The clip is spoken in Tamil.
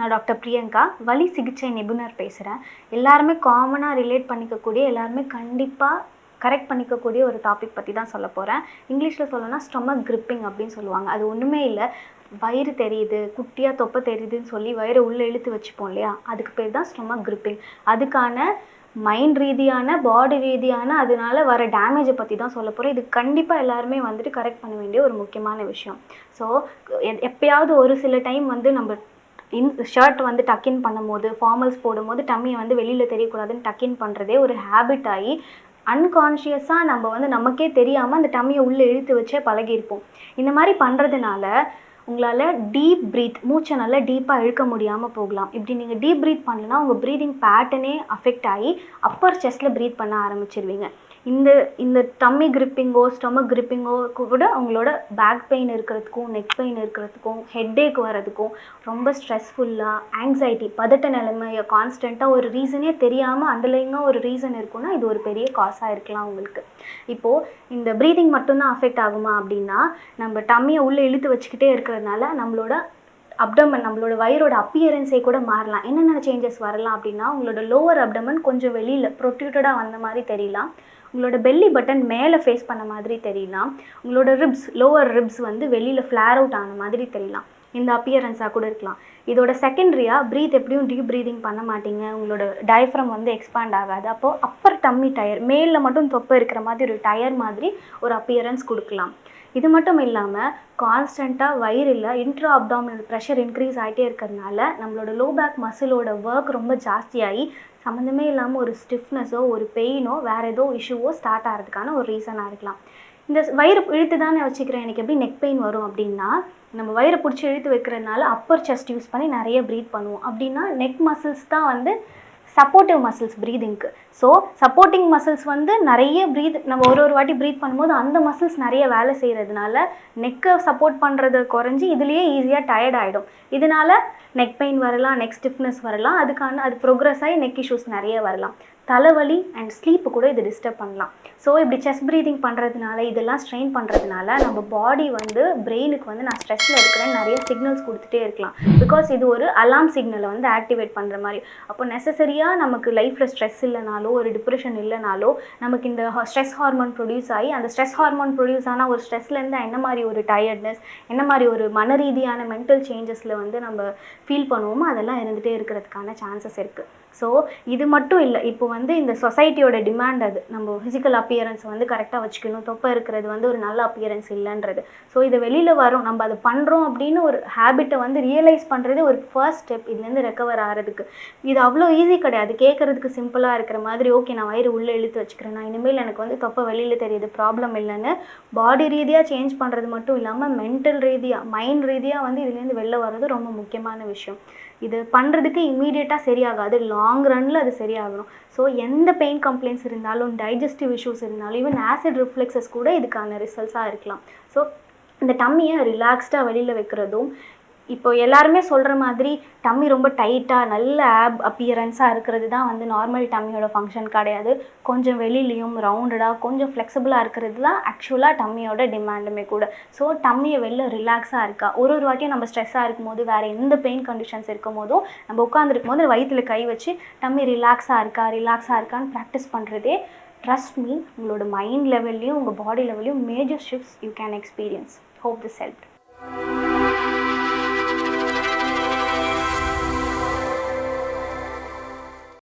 நான் டாக்டர் பிரியங்கா வலி சிகிச்சை நிபுணர் பேசுகிறேன் எல்லாருமே காமனாக ரிலேட் பண்ணிக்கக்கூடிய எல்லாருமே கண்டிப்பாக கரெக்ட் பண்ணிக்கக்கூடிய ஒரு டாபிக் பற்றி தான் சொல்ல போகிறேன் இங்கிலீஷில் சொல்லணும்னா ஸ்டொமக் கிரிப்பிங் அப்படின்னு சொல்லுவாங்க. அது ஒன்றுமே இல்லை. வயிறு தெரியுது குட்டியாக தொப்பை தெரியுதுன்னு சொல்லி வயிறை உள்ளே இழுத்து வச்சுப்போம் இல்லையா? அதுக்கு பேர் தான் ஸ்டொமக் கிரிப்பிங் அதுக்கான மைண்ட் ரீதியான பாடி ரீதியான அதனால வர டேமேஜை பற்றி தான் சொல்ல போகிறேன் இது கண்டிப்பாக எல்லாருமே வந்துட்டு கரெக்ட் பண்ண வேண்டிய ஒரு முக்கியமான விஷயம். ஸோ எப்பயாவது ஒரு சில டைம் வந்து நம்ம இன் ஷர்ட் வந்து டக்கின் பண்ணும்போது ஃபார்மல்ஸ் போடும்போது டம்மியை வந்து வெளியில் தெரியக்கூடாதுன்னு டக்கின் பண்ணுறதே ஒரு ஹேபிட் ஆகி அன்கான்ஷியஸாக நம்ம வந்து நமக்கே தெரியாமல் அந்த டம்மியை உள்ளே இழுத்து வச்சே பழகியிருப்போம். இந்த மாதிரி பண்ணுறதுனால உங்களால் டீப் ப்ரீத் மூச்சை நல்லா டீப்பாக இழுக்க முடியாமல் போகலாம். இப்படி நீங்கள் டீப் ப்ரீத் பண்ணலன்னா உங்கள் ப்ரீதிங் பேட்டர்னே அஃபெக்ட் ஆகி அப்பர் செஸ்ட்டில் ப்ரீத் பண்ண ஆரம்பிச்சிருவீங்க. இந்த இந்த டம்மி கிரிப்பிங்கோ ஸ்டொமக் கிரிப்பிங்கோ கூட அவங்களோட பேக் பெயின் இருக்கிறதுக்கும் நெக் பெயின் இருக்கிறதுக்கும் ஹெட்டேக் வர்றதுக்கும் ரொம்ப ஸ்ட்ரெஸ்ஃபுல்லாக ஆங்ஸைட்டி பதட்ட நிலைமையை கான்ஸ்டண்ட்டாக ஒரு ரீசனே தெரியாமல் அண்டர்லைங்காக ஒரு ரீசன் இருக்குன்னா இது ஒரு பெரிய காசாக இருக்கலாம் உங்களுக்கு. இப்போது இந்த ப்ரீதிங் மட்டும்தான் அஃபெக்ட் ஆகுமா அப்படின்னா நம்ம டம்மியை உள்ளே இழுத்து வச்சுக்கிட்டே இருக்கிறதுனால நம்மளோட அப்டமன் நம்மளோட வயிறோட அப்பியரன்ஸே கூட மாறலாம். என்னென்ன சேஞ்சஸ் வரலாம் அப்படின்னா உங்களோட லோவர் அப்டமன் கொஞ்சம் வெளியில் ப்ரொட்யூட்டடாக வந்த மாதிரி தெரியலாம். உங்களோட பெல்லி பட்டன் மேலே ஃபேஸ் பண்ண மாதிரி தெரியலாம். உங்களோட ரிப்ஸ் லோவர் ரிப்ஸ் வந்து வெளியில் ஃப்ளேர் அவுட் ஆன மாதிரி தெரியலாம். இந்த அப்பியரன்ஸாக கூட இருக்கலாம். இதோட செகண்ட்ரியாக ப்ரீத் எப்படியும் டீப் ப்ரீதிங் பண்ண மாட்டீங்க. உங்களோட டயஃப்ரம் வந்து எக்ஸ்பேண்ட் ஆகாது. அப்போது அப்பர் டம்மி டயர் மேலில் மட்டும் தொப்பை இருக்கிற மாதிரி ஒரு டயர் மாதிரி ஒரு அப்பியரன்ஸ் கொடுக்கலாம். இது மட்டும் இல்லாமல் கான்ஸ்டண்ட்டாக வயிறில் இன்ட்ரா அப்டாமினல் ப்ரெஷர் இன்க்ரீஸ் ஆகிட்டே இருக்கிறதுனால நம்மளோட லோ பேக் மசிலோட ஒர்க் ரொம்ப ஜாஸ்தியாகி சம்மந்தமே இல்லாமல் ஒரு ஸ்டிஃப்னஸோ ஒரு பெயினோ வேறு ஏதோ இஷ்யூவோ ஸ்டார்ட் ஆகிறதுக்கான ஒரு ரீசனாக இருக்கலாம். இந்த வயிறு இழுத்து தானே வச்சுக்கிறேன். எனக்கு எப்படி நெக் பெயின் வரும் அப்படின்னா நம்ம வயிறை பிடிச்சி இழுத்து வைக்கிறதுனால அப்பர் செஸ்ட் யூஸ் பண்ணி நிறைய ப்ரீத் பண்ணுவோம். அப்படின்னா நெக் மசில்ஸ் தான் வந்து சப்போர்ட்டிவ் மசில்ஸ் ப்ரீதிங்க்கு ஸோ சப்போர்ட்டிங் மசில்ஸ் வந்து நிறைய ப்ரீத் நம்ம ஒரு ஒரு வாட்டி ப்ரீத் பண்ணும்போது அந்த மசில்ஸ் நிறைய வேலை செய்கிறதுனால நெக்கை சப்போர்ட் பண்ணுறது குறைஞ்சி இதுலேயே ஈஸியாக டயர்ட் ஆகிடும் இதனால நெக் பெயின் வரலாம் நெக் ஸ்டிஃப்னஸ் வரலாம். அதுக்கான அது ப்ரோக்ரஸ் ஆகி நெக் இஷ்யூஸ் நிறைய வரலாம். தலைவலி அண்ட் ஸ்லீப்பு கூட இது டிஸ்டர்ப் பண்ணலாம். ஸோ இப்படி செஸ்ட் ப்ரீதிங் பண்ணுறதுனால இதெல்லாம் ஸ்ட்ரெயின் பண்ணுறதுனால நம்ம பாடி வந்து பிரெயினுக்கு வந்து நான் ஸ்ட்ரெஸ்ஸில் இருக்கிறேன்னு நிறைய சிக்னல்ஸ் கொடுத்துட்டே இருக்கலாம். பிகாஸ் இது ஒரு அலாம் சிக்னலை வந்து ஆக்டிவேட் பண்ணுற மாதிரி. அப்போ நெசசரியாக நமக்கு லைஃப்பில் ஸ்ட்ரெஸ் இல்லைனாலோ ஒரு டிப்ரெஷன் இல்லைனாலோ நமக்கு இந்த ஸ்ட்ரெஸ் ஹார்மோன் ப்ரொடியூஸ் ஆகி அந்த ஸ்ட்ரெஸ் ஹார்மோன் ப்ரொடியூஸ் ஆனால் ஒரு ஸ்ட்ரெஸ்லேருந்து என்ன மாதிரி ஒரு டயர்ட்னஸ் என்ன மாதிரி ஒரு மன ரீதியான மென்டல் சேஞ்சஸில் வந்து நம்ம ஃபீல் பண்ணுவோமோ அதெல்லாம் இருந்துகிட்டே இருக்கிறதுக்கான சான்சஸ் இருக்குது ஸோ இது மட்டும் இல்லை இப்போ வந்து வந்து இந்த சொசைட்டியோட டிமாண்ட் அது. நம்ம ஃபிசிக்கல் அப்பியரன்ஸ் வந்து கரெக்டாக வச்சுக்கணும். தொப்பை இருக்கிறது வந்து ஒரு நல்ல அப்பியரன்ஸ் இல்லைன்றது. ஸோ இது வெளியில் வரும் நம்ம அதை பண்ணுறோம் அப்படின்னு ஒரு ஹேபிட்டை வந்து ரியலைஸ் பண்ணுறது ஒரு ஃபர்ஸ்ட் ஸ்டெப் இதுலேருந்து ரெக்கவர் ஆகிறதுக்கு இது அவ்வளோ ஈஸி கிடையாது. கேட்குறதுக்கு சிம்பிளாக இருக்கிற மாதிரி ஓகே நான் வயிறு உள்ளே இழுத்து வச்சுக்கிறேன். நான் இனிமேல் எனக்கு வந்து தொப்பை வெளியில் தெரியுது. ப்ராப்ளம் இல்லைன்னு பாடி ரீதியாக சேஞ்ச் பண்ணுறது மட்டும் இல்லாமல் மென்டல் ரீதியாக மைண்ட் ரீதியாக வந்து இதுலேருந்து வெளில வர்றது ரொம்ப முக்கியமான விஷயம். இது பண்ணுறதுக்கு இம்மீடியட்டாக சரியாகாது. லாங் ரன்னில் அது சரியாகணும். ஸோ எந்த பெயின் கம்ப்ளைண்ட்ஸ் இருந்தாலும் டைஜஸ்டிவ் இஷ்யூஸ் இருந்தாலும் ஈவன் ஆசிட் ரிஃப்ளெக்ஸஸ் கூட இதுக்கான ரிசல்ட்ஸாக இருக்கலாம். ஸோ இந்த டம்மியை ரிலாக்ஸ்டாக வெளியில் வைக்கிறதும் இப்போ எல்லாருமே சொல்கிற மாதிரி டம்மி ரொம்ப டைட்டாக நல்ல ஆப் அப்பியரன்ஸாக இருக்கிறது தான் வந்து நார்மல் டம்மியோட ஃபங்க்ஷன் கிடையாது. கொஞ்சம் வெளியிலையும் ரவுண்டடாக கொஞ்சம் ஃப்ளெக்சிபிளாக இருக்கிறது தான் ஆக்சுவலாக டம்மியோட டிமாண்டுமே கூட. ஸோ டம்மியை வெளில ரிலாக்ஸாக இருக்கா? ஒரு ஒரு வாட்டியும் நம்ம ஸ்ட்ரெஸ்ஸாக இருக்கும் போது வேறு எந்த பெயின் கண்டிஷன்ஸ் இருக்கும் போதும் நம்ம உட்காந்துருக்கும் போது வயிற்றுல கை வச்சு டம்மி ரிலாக்ஸாக இருக்கா ரிலாக்ஸாக இருக்கான்னு ப்ராக்டிஸ் பண்ணுறதே ட்ரஸ்ட் மீ உங்களோட மைண்ட் லெவல்லையும் உங்கள் பாடி லெவல்லையும் major shifts you can experience hope this help